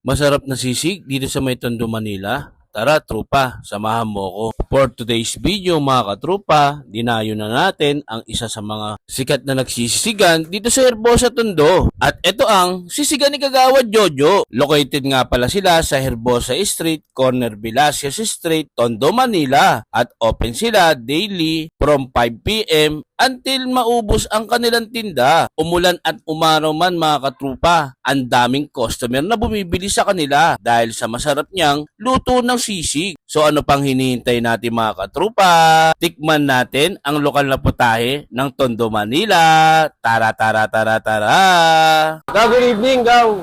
Masarap na sisig dito sa may Tondo, Manila. Tara, trupa, samahan mo ko. For today's video, mga katrupa, dinayo na natin ang isa sa mga sikat na nagsisisigan dito sa Herbosa, Tondo. At ito ang sisigan ni Kagawad Jojo. Located nga pala sila sa Herbosa Street, corner Velasquez Street, Tondo, Manila. At open sila daily from 5pm until maubos ang kanilang tinda. Umulan at umaraw man mga katrupa, ang daming customer na bumibili sa kanila dahil sa masarap niyang luto ng sisig. So ano pang hinihintay natin mga katrupa? Tikman natin ang lokal na putahe ng Tondo, Manila. Tara, tara, tara, tara. Gaw, good evening, Gaw.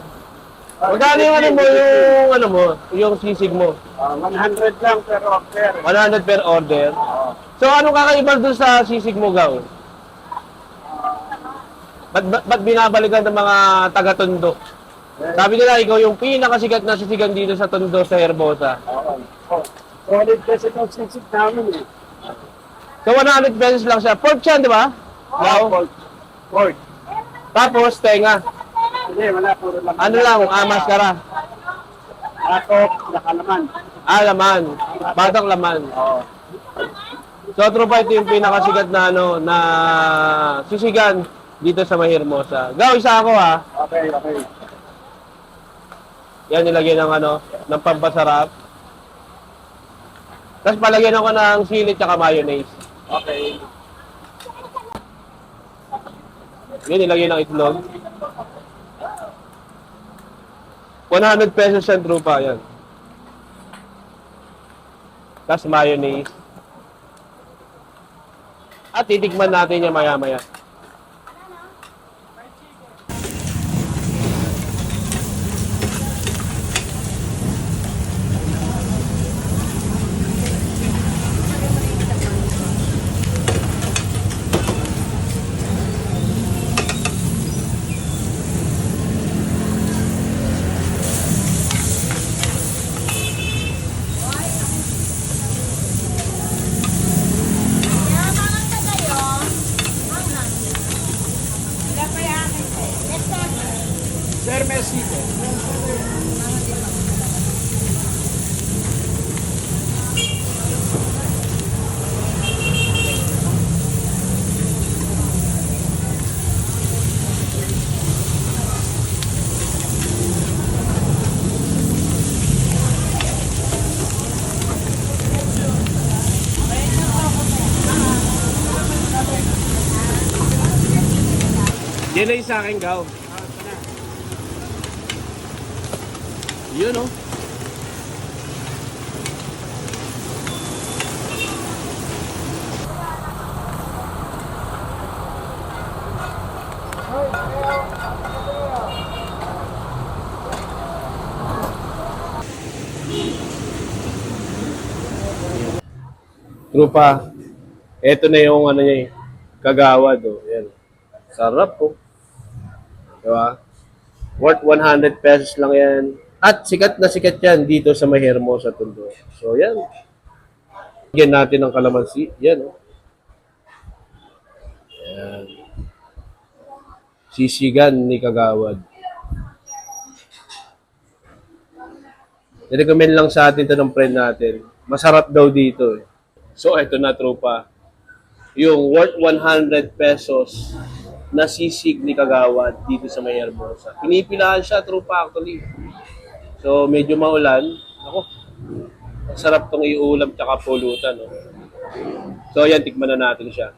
Magkano yung ano mo, yung ano mo, yung sisig mo? Ah, 100 lang per order. 100 per order. So, anong kakaiba doon sa sisig mo, Gaw? Ba't, ba't, ba't binabalikan ng mga taga-tondo? Sabi nila, ikaw yung pinakasikat na sisigan dito sa tondo sa Herbosa. Oo. Oh, solid kasi itong sisig namin eh. So, 100 pesos lang siya. Pork yan, di ba? Gaw. Pork. Pork. Tapos, tenga. Hindi, wala. Puro lang. Ano lang, ah, maskara. Atok, nakalaman. Ah, laman. Batang laman. Oo. So, tropa, ito yung pinakasikat na, ano, na sisigan dito sa Mahirmosa. Gaw, isa ako ha. Okay, okay. Yan, nilagyan ng, ano, ng pampasarap. Tapos palagyan ako ng sili at mayonnaise. Okay. Yan, nilagyan ng itlog. 100 pesos yan, tropa. Yan. Tapos mayonnaise. At titikman natin yan maya-maya. Sir, Messi. Yan ay sa akin, Gaw. Yun, oh. Trupa, eto na yung ano niya eh, kagawad oh. Yan. Sarap po. Diba? Worth 100 pesos lang yan. At sikat na sikat yan dito sa Mahermo sa Tondo. So yan. Bigyan natin ng kalamansi. Yan oh. Yan. Sisigan ni Kagawad. Nirecommend lang sa atin to ng friend natin. Masarap daw dito eh. So eto na tropa. Yung worth 100 pesos na sisig ni Kagawad dito sa May Hermosa. Pinipilahan siya, tropa actually. So, medyo maulan. Ako, sarap tong iulam tsaka pulutan. No? So, yan, tikman na natin siya.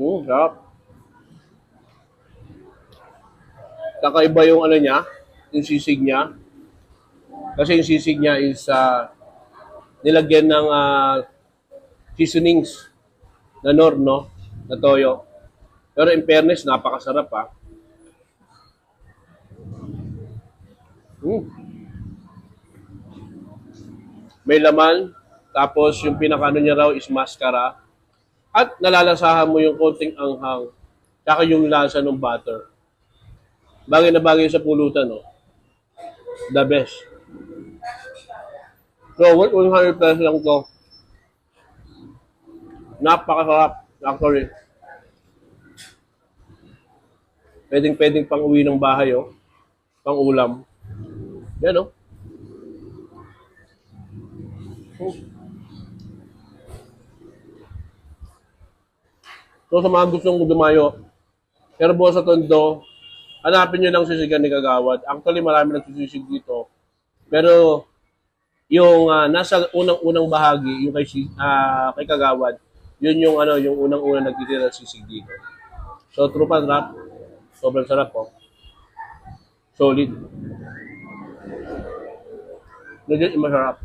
Mm, sarap. Kakaiba yung ano niya, yung sisig niya. Kasi yung sisig niya is ah, nilagyan ng ah, seasonings na nor, no? Na toyo. Pero in fairness, napakasarap ha. Mm. May laman, tapos yung pinakano niya raw is mascara. At nalalasahan mo yung konting anghang, tsaka yung lasa ng butter. Bagay na bagay sa pulutan, no? The best. So, worth 100 pesos lang to. Napakasarap, actually. Pwedeng pwedeng pang uwi ng bahay, oh. Pang ulam. Yan, oh. Oh. So sa mga gustong dumayo, pero buwan sa Tondo, hanapin nyo lang sisigan ni Kagawad. Actually, marami nagsisisig dito. Pero yung ah, nasa unang-unang bahagi, yung kay, ah, kay Kagawad, yun yung ano, yung unang-unang nagtitira sisig dito. So, trupa rap, sobrang sarap po. Solid. Legit masarap.